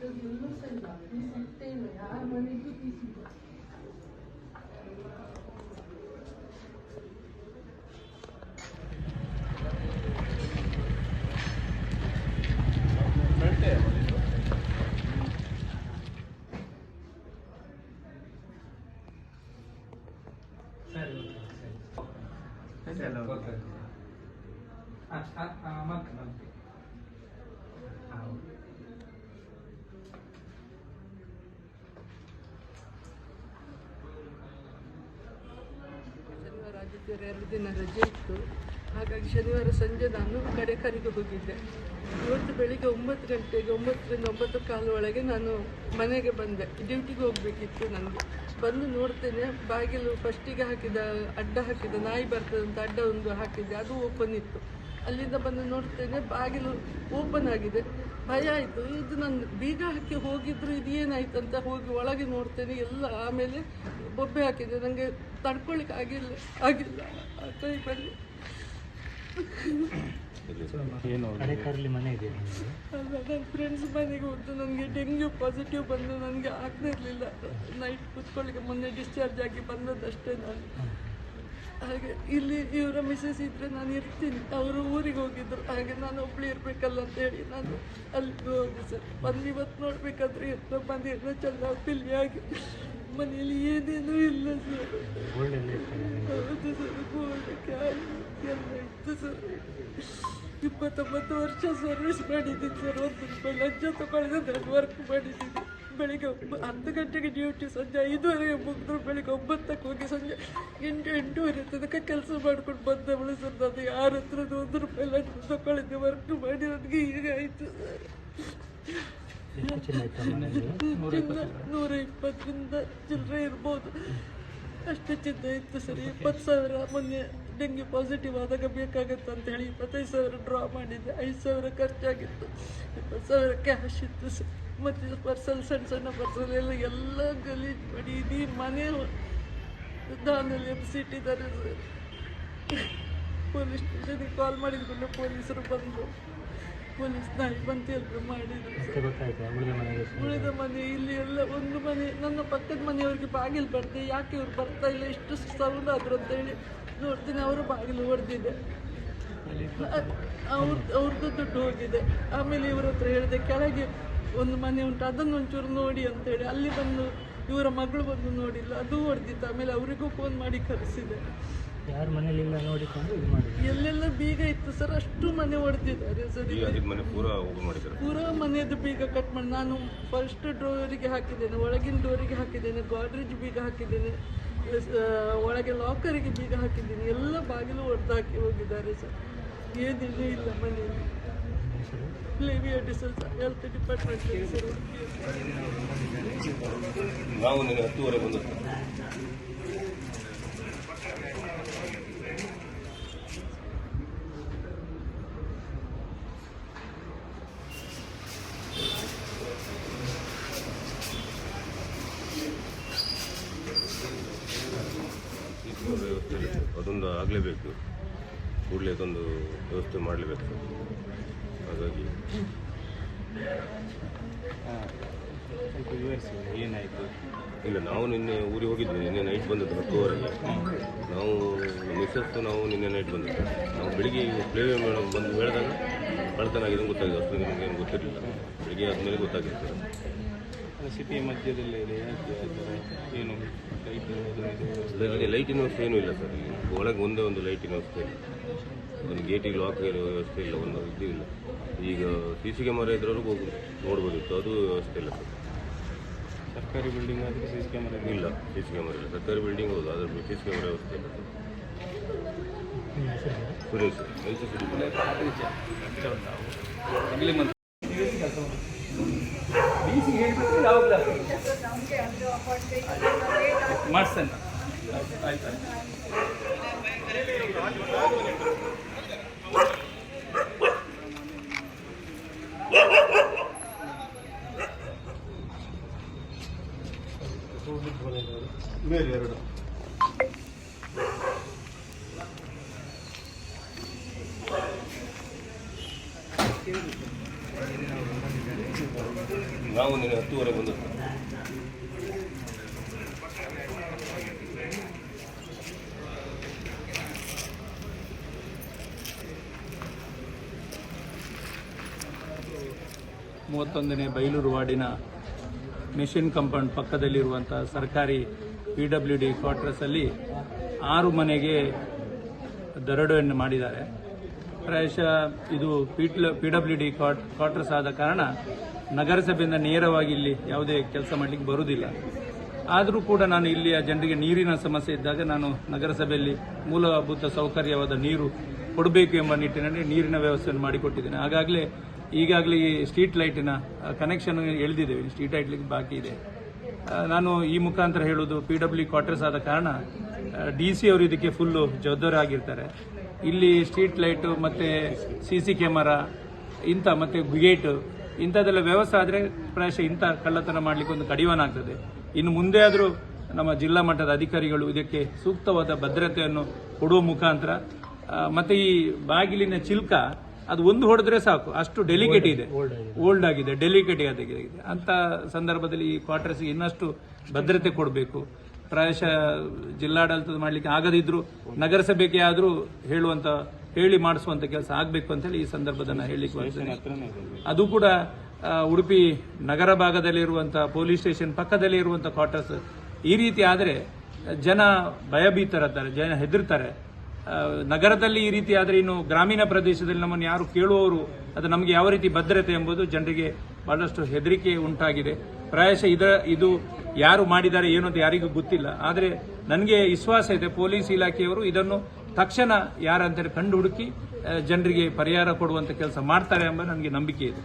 ಬಿಟ್ಟದ್ದು ಎಲ್ಲೂ ಸಹ ಇಲ್ಲ ಪೀಸ್ ಇಟ್ಟೇ ಇಲ್ಲ ಎರಡು ದಿನ ರಜೆ ಇತ್ತು. ಹಾಗಾಗಿ ಶನಿವಾರ ಸಂಜೆ ನಾನು ಕಡೆಕರಿಗೆ ಹೋಗಿದ್ದೆ. ಇವತ್ತು ಬೆಳಿಗ್ಗೆ ಒಂಬತ್ತು ಗಂಟೆಗೆ, ಒಂಬತ್ತರಿಂದ ಒಂಬತ್ತು ಕಾಲು ಒಳಗೆ ನಾನು ಮನೆಗೆ ಬಂದೆ. ಡ್ಯೂಟಿಗೆ ಹೋಗಬೇಕಿತ್ತು ನನಗೆ ಬಂದು ನೋಡ್ತೇನೆ, ಬಾಗಿಲು ಫಸ್ಟಿಗೆ ಹಾಕಿದ ಅಡ್ಡ ಹಾಕಿದ, ನಾಯಿ ಬರ್ತದಂತ ಅಡ್ಡ ಒಂದು ಹಾಕಿದ್ದೆ. ಅದು ಓಪನ್ ಇತ್ತು. ಅಲ್ಲಿಂದ ಬಂದು ನೋಡ್ತೇನೆ, ಬಾಗಿಲು ಓಪನ್ ಆಗಿದೆ. ಭಯ ಆಯಿತು. ಇದು ನಾನು ಬೀಗ ಹಾಕಿ ಹೋಗಿದ್ರು ಇದು ಏನಾಯ್ತು ಅಂತ ಹೋಗಿ ಒಳಗೆ ನೋಡ್ತೇನೆ. ಎಲ್ಲ ಆಮೇಲೆ ಬೊಬ್ಬೆ ಹಾಕಿದೆ ನನಗೆ ತಡ್ಕೊಳಿಕ್ಕೆ ಆಗಿಲ್ಲ ಆಗಿಲ್ಲ. ಆ ಟೈಮಲ್ಲಿ ಮನೆ ಇದೆ ನನ್ನ ಫ್ರೆಂಡ್ಸ್ ಮನೆಗೆ ಹೋದ್ದು ನನಗೆ ಡೆಂಗ್ಯೂ ಪಾಸಿಟಿವ್ ಬಂದು ನನಗೆ ಆಗ್ತಾ ಇರಲಿಲ್ಲ. ನೈಟ್ ಕೂತ್ಕೊಳ್ಳಿಕ್ಕೆ ಮೊನ್ನೆ ಡಿಸ್ಚಾರ್ಜ್ ಆಗಿ ಬಂದದಷ್ಟೇ ನಾನು. ಹಾಗೆ ಇಲ್ಲಿ ಇವರ ಮಿಸಸ್ ಇದ್ದರೆ ನಾನು ಇರ್ತೀನಿ. ಅವರು ಊರಿಗೆ ಹೋಗಿದ್ರು. ಹಾಗೆ ನಾನು ಒಬ್ಳು ಇರಬೇಕಲ್ಲ ಅಂತ ಹೇಳಿ ನಾನು ಅಲ್ಲಿ ಹೋದೆ ಸರ್. ಬಂದು ಇವತ್ತು ನೋಡಬೇಕಾದ್ರೆ ಎಷ್ಟೋ ಮನೆಯನ್ನು ಚೆಲ್ಲ ಆಗಿ. ಮನೆಯಲ್ಲಿ ಏನೇನು ಇಲ್ಲ ಸರ್. ಗೋಲ್ಡೆಲ್ಲ ಇರ್ತದೆ ನಿಮಗೆ ಹೌದು ಸರ್ ಗೋಲ್ಡ್ ಕ್ಯಾಶ್ ಎಲ್ಲ ಇತ್ತು ಸರ್. ಇಪ್ಪತ್ತೊಂಬತ್ತು ವರ್ಷ ಸರ್ವಿಸ್ ಮಾಡಿದ್ದೀನಿ ಸರ್. ಒಂದು ರೂಪಾಯಿ ಲಂಚ ತಗೊಳ್ಳಿದ್ರೆ ನಾನು ವರ್ಕ್ ಮಾಡಿದ್ದೀನಿ. ಬೆಳಿಗ್ಗೆ ಹತ್ತು ಗಂಟೆಗೆ ಡ್ಯೂಟಿ ಸಂಜೆ ಐದುವರೆಗೆ ಮುಗಿದ್ರು ಬೆಳಿಗ್ಗೆ ಒಂಬತ್ತಕ್ಕೆ ಹೋಗಿ ಸಂಜೆ ಎಂಟು ಎಂಟೂವರೆ ತನಕ ಕೆಲಸ ಮಾಡ್ಕೊಂಡು ಬಂದವಳು ಸರ್. ನಾನು ಯಾರ ಹತ್ರದ ಒಂದು ರೂಪಾಯಿ ಲಂಚ ತಗೊಳ್ಳಿದ್ದೆ ವರ್ಕ್ ಮಾಡಿ ನನಗೆ ಈಗ ಆಯಿತು ಸರ್. ಎಷ್ಟು ನೂರ ಇಪ್ಪತ್ತರಿಂದ ಚಿಲ್ಲರೆ ಇರ್ಬೋದು. ಅಷ್ಟು ಚಿನ್ನ ಇತ್ತು ಸರಿ. ಇಪ್ಪತ್ತು ಸಾವಿರ ಮೊನ್ನೆ ಡೆಂಗ್ಯೂ ಪಾಸಿಟಿವ್ ಆದಾಗ ಬೇಕಾಗತ್ತೆ ಅಂತ ಹೇಳಿ ಇಪ್ಪತ್ತೈದು ಸಾವಿರ ಡ್ರಾ ಮಾಡಿದ್ದೆ. ಐದು ಸಾವಿರ ಖರ್ಚಾಗಿತ್ತು. ಇಪ್ಪತ್ತು ಸಾವಿರ ಕ್ಯಾಶ್ ಇತ್ತು ಸರ್. ಮತ್ತು ಪರ್ಸಲ್ ಸಣ್ಣ ಸಣ್ಣ ಪರ್ಸಲ್ ಎಲ್ಲ ಎಲ್ಲ ಗಲೀಜು ಮಾಡಿ ಇಡೀ ಮನೆ ದಾನಲ್ಲಿ ಎಬ್ಸಿಟ್ಟಿದ್ದಾರೆ ಸರ್. ಪೊಲೀಸ್ ಸ್ಟೇಷನಿಗೆ ಕಾಲ್ ಮಾಡಿದ್ಕೊಂಡು ಪೊಲೀಸರು ಬಂದರು. ಪೊಲೀಸ್ ನಾಯಿ ಬಂತು ಮಾಡಿದ್ರು ಉಳಿದ ಮನೆ ಇಲ್ಲಿ ಎಲ್ಲ ಒಂದು ಮನೆ ನನ್ನ ಪಕ್ಕದ ಮನೆಯವರಿಗೆ ಬಾಗಿಲು ಬರ್ತೀವಿ ಯಾಕೆ ಇವ್ರು ಬರ್ತಾ ಇಲ್ಲ ಇಷ್ಟು ಸೌಂಡ್ ಆದ್ರು ಅಂತ ಹೇಳಿ ನೋಡ್ತೀನಿ ಅವರು ಬಾಗಿಲು ಹೊಡೆದಿದೆ. ಅವ್ರ ಅವ್ರದ್ದು ದುಡ್ಡು ಹೋಗಿದೆ. ಆಮೇಲೆ ಇವ್ರ ಹತ್ರ ಹೇಳಿದೆ ಕೆಳಗೆ ಒಂದು ಮನೆ ಉಂಟು ಅದನ್ನು ಒಂಚೂರು ನೋಡಿ ಅಂತೇಳಿ ಅಲ್ಲಿ ಬಂದು ಇವರ ಮಗಳು ಬಂದು ನೋಡಿಲ್ಲ ಅದು ಹೊಡೆದಿತ್ತು. ಆಮೇಲೆ ಅವರಿಗೂ ಫೋನ್ ಮಾಡಿ ಕರೆಸಿದೆ. ಯಾರು ಮನೇಲಿಲ್ಲ ನೋಡಿಕೊಂಡು ಬೀಗ ಇತ್ತು ಸರ್ ಅಷ್ಟು ಮನೆ ಹೊಡೆದಿದ್ದಾರೆ ಸರ್ ಪೂರ ಮನೆಯದು ಬೀಗ ಕಟ್ ಮಾಡಿ ನಾನು ಫಸ್ಟ್ ಡೋರಿಗೆ ಹಾಕಿದ್ದೇನೆ ಒಳಗಿನ ಡೋರಿಗೆ ಹಾಕಿದ್ದೇನೆ ಗಾಡ್ರೇಜ್ ಬೀಗ ಹಾಕಿದ್ದೇನೆ ಒಳಗೆ ಲಾಕರಿಗೆ ಬೀಗ ಹಾಕಿದ್ದೀನಿ ಎಲ್ಲ ಬಾಗಿಲು ಹೊಡೆದು ಹಾಕಿ ಹೋಗಿದ್ದಾರೆ ಸರ್. ಏನಿಲ್ಲ ಇಲ್ಲ ಮನೆಯಲ್ಲಿ. ಹೆಲ್ತ್ ಡಿಪಾರ್ಟ್ಮೆಂಟ್ ನಾವು ಹತ್ತುವರೆ ಬಂದದ್ದು ಅದೊಂದು ಆಗಲೇಬೇಕು. ಕೂಡಲೇ ಅದೊಂದು ವ್ಯವಸ್ಥೆ ಮಾಡಲೇಬೇಕು. ಹಾಗಾಗಿ. ಸ್ವಲ್ಪ ವಿವರಿಸಿ ಏನಾಯಿತು? ಇಲ್ಲ ನಾವು ನಿನ್ನೆ ಊರಿಗೆ ಹೋಗಿದ್ವಿ. ನಿನ್ನೆ ನೈಟ್ ಬಂದದ್ದು ಹತ್ತುವರೆಗೆ. ನಾವು ಮಿಸ್ಸಸ್ ನಾವು ನಿನ್ನೆ ನೈಟ್ ಬಂದದ್ದು. ನಾವು ಬೆಳಿಗ್ಗೆ ಪ್ಲೇವೇ ಮೇಡಮ್ ಬಂದು ಹೇಳಿದಾಗ ಕಳ್ತನಾಗಿದ್ದು ಆಗಿದೆ ಗೊತ್ತಾಗಿದೆ. ಅಷ್ಟು ನಿಮಗೇನು ಗೊತ್ತಿರಲಿಲ್ಲ. ಬೆಳಿಗ್ಗೆ ಆದಮೇಲೆ ಗೊತ್ತಾಗಿತ್ತು. ಅದು ಸಿಟಿ ಮಧ್ಯದಲ್ಲೇ ಇದೆ ಯಾಕೆ ಆ ಥರ ಏನು ಲೈಟ್ ಅದು ಲೈಟಿನ ವ್ಯವಸ್ಥೆ ಏನೂ ಇಲ್ಲ ಸರ್ ಇಲ್ಲಿ ಒಳಗೆ ಒಂದೇ ಒಂದು ಲೈಟಿನ ವ್ಯವಸ್ಥೆ ಇಲ್ಲ ಒಂದು ಗೇಟಿಗೆ ಲಾಕ್ ಇರೋ ವ್ಯವಸ್ಥೆ ಇಲ್ಲ ಒಂದು ಇದು ಇಲ್ಲ ಈಗ ಸಿ ಸಿ ಕ್ಯಾಮರಾ ಇದ್ರವರೆಗೂ ಹೋಗಿ ನೋಡ್ಬೋದಿತ್ತು ಅದು ವ್ಯವಸ್ಥೆ ಇಲ್ಲ ಸರ್ ಸರ್ಕಾರಿ ಬಿಲ್ಡಿಂಗ್ ಆದರೆ ಸಿ ಸಿ ಕ್ಯಾಮರಾ ಇಲ್ಲ ಸಿ ಸಿ ಕ್ಯಾಮರಾ ಇಲ್ಲ ಸರ್ಕಾರಿ ಬಿಲ್ಡಿಂಗ್ ಹೌದು ಅದ್ರ ಸಿ ಸಿ ಕ್ಯಾಮರಾ ವ್ಯವಸ್ಥೆ ಇಲ್ಲ ಸರ್ ಸುರೇಶ್ ಎಲ್ ಸಿ ಮಾಡಿಸ್ತೇನೆ ಆಯ್ತು ಬೇರೆ ಎರಡು ನಾವು ನಿನ್ನೆ ಹತ್ತುವರೆ ಬಂದು. ಮೂವತ್ತೊಂದನೇ ಬೈಲೂರು ವಾರ್ಡಿನ ಮೆಷಿನ್ ಕಂಪೌಂಡ್ ಪಕ್ಕದಲ್ಲಿರುವಂಥ ಸರ್ಕಾರಿ ಪಿ ಡಬ್ಲ್ಯೂ ಡಿ ಕ್ವಾರ್ಟರ್ಸಲ್ಲಿ ಆರು ಮನೆಗೆ ದರಡೆಯನ್ನು ಮಾಡಿದ್ದಾರೆ. ಪ್ರಾಯಶಃ ಇದು ಪಿ ಡಬ್ಲ್ಯೂ ಡಿ ಕ್ವಾರ್ಟರ್ಸ್ ಆದ ಕಾರಣ ನಗರಸಭೆಯಿಂದ ನೇರವಾಗಿ ಇಲ್ಲಿ ಯಾವುದೇ ಕೆಲಸ ಮಾಡಲಿಕ್ಕೆ ಬರುವುದಿಲ್ಲ. ಆದರೂ ಕೂಡ ನಾನು ಇಲ್ಲಿಯ ಜನರಿಗೆ ನೀರಿನ ಸಮಸ್ಯೆ ಇದ್ದಾಗ ನಾನು ನಗರಸಭೆಯಲ್ಲಿ ಮೂಲಭೂತ ಸೌಕರ್ಯವಾದ ನೀರು ಕೊಡಬೇಕು ಎಂಬ ನಿಟ್ಟಿನಲ್ಲಿ ನೀರಿನ ವ್ಯವಸ್ಥೆಯನ್ನು ಮಾಡಿಕೊಟ್ಟಿದ್ದೇನೆ. ಹಾಗಾಗಲೇ ಈಗಾಗಲೇ ಈ ಸ್ಟ್ರೀಟ್ ಲೈಟಿನ ಕನೆಕ್ಷನ್ ಎಳೆದಿದ್ದೇವೆ ಸ್ಟ್ರೀಟ್ ಲೈಟ್ಲಿಕ್ಕೆ ಬಾಕಿ ಇದೆ. ನಾನು ಈ ಮುಖಾಂತರ ಹೇಳುವುದು ಪಿ ಡಬ್ಲ್ಯೂ ಕ್ವಾರ್ಟರ್ಸ್ ಆದ ಕಾರಣ ಡಿ ಸಿ ಅವರು ಇದಕ್ಕೆ ಫುಲ್ಲು ಜವಾಬ್ದಾರಿ ಆಗಿರ್ತಾರೆ ಇಲ್ಲಿ ಸ್ಟ್ರೀಟ್ ಲೈಟು ಮತ್ತು ಸಿ ಸಿ ಕ್ಯಾಮರಾ ಇಂಥ, ಮತ್ತು ಗೇಟ್ ಇಂಥದ್ದೆಲ್ಲ ವ್ಯವಸ್ಥೆ ಆದರೆ ಪ್ರಾಯಶಃ ಇಂಥ ಕಳ್ಳತನ ಮಾಡಲಿಕ್ಕೆ ಒಂದು ಕಡಿವಾಣ ಆಗ್ತದೆ. ಇನ್ನು ಮುಂದೆ ಆದರೂ ನಮ್ಮ ಜಿಲ್ಲಾ ಮಟ್ಟದ ಅಧಿಕಾರಿಗಳು ಇದಕ್ಕೆ ಸೂಕ್ತವಾದ ಭದ್ರತೆಯನ್ನು ಕೊಡುವ ಮುಖಾಂತರ ಮತ್ತು ಈ ಬಾಗಿಲಿನ ಚಿಲ್ಕ, ಅದು ಒಂದು ಹೊಡೆದ್ರೆ ಸಾಕು. ಅಷ್ಟು ಡೆಲಿಕೇಟ್ ಇದೆ. ಓಲ್ಡ್ ಆಗಿದೆ. ಡೆಲಿಕೇಟ್ ಆಗಿದೆ. ಅಂತ ಸಂದರ್ಭದಲ್ಲಿ ಈ ಕ್ವಾರ್ಟರ್ಸ್ಗೆ ಇನ್ನಷ್ಟು ಭದ್ರತೆ ಕೊಡಬೇಕು. ಪ್ರಾಯಶಃ ಜಿಲ್ಲಾಡಳಿತದ ಮಾಡಲಿಕ್ಕೆ ಆಗದಿದ್ರು ನಗರಸಭೆಗೆ ಆದರೂ ಹೇಳುವಂತ ಹೇಳಿ ಮಾಡಿಸುವಂತ ಕೆಲಸ ಆಗಬೇಕು ಅಂತ ಹೇಳಿ ಈ ಸಂದರ್ಭದನ್ನ ಹೇಳಲಿಕ್ಕೆ ಬಯಸ್ತೇನೆ ಅದು ಕೂಡ ಉಡುಪಿ ನಗರ ಭಾಗದಲ್ಲಿರುವಂಥ ಪೊಲೀಸ್ ಸ್ಟೇಷನ್ ಪಕ್ಕದಲ್ಲಿ ಇರುವಂಥ ಕ್ವಾರ್ಟರ್ಸ್. ಈ ರೀತಿ ಆದರೆ ಜನ ಭಯಭೀತರಾಗ್ತಾರೆ ಜನ ಹೆದರ್ತಾರೆ. ನಗರದಲ್ಲಿ ಈ ರೀತಿ ಆದರೆ ಇನ್ನು ಗ್ರಾಮೀಣ ಪ್ರದೇಶದಲ್ಲಿ ನಮ್ಮನ್ನು ಯಾರು ಕೇಳುವವರು ಅದು ನಮಗೆ ಯಾವ ರೀತಿ ಭದ್ರತೆ ಎಂಬುದು ಜನರಿಗೆ ಬಹಳಷ್ಟು ಹೆದರಿಕೆ ಉಂಟಾಗಿದೆ. ಪ್ರಾಯಶಃ ಇದ ಇದು ಯಾರು ಮಾಡಿದ್ದಾರೆ ಏನು ಅಂತ ಯಾರಿಗೂ ಗೊತ್ತಿಲ್ಲ. ಆದರೆ ನನಗೆ ವಿಶ್ವಾಸ ಇದೆ, ಪೊಲೀಸ್ ಇಲಾಖೆಯವರು ಇದನ್ನು ತಕ್ಷಣ ಯಾರಂತೇಳಿ ಕಂಡು ಹುಡುಕಿ ಜನರಿಗೆ ಪರಿಹಾರ ಕೊಡುವಂಥ ಕೆಲಸ ಮಾಡ್ತಾರೆ ಎಂಬ ನನಗೆ ನಂಬಿಕೆ ಇದೆ.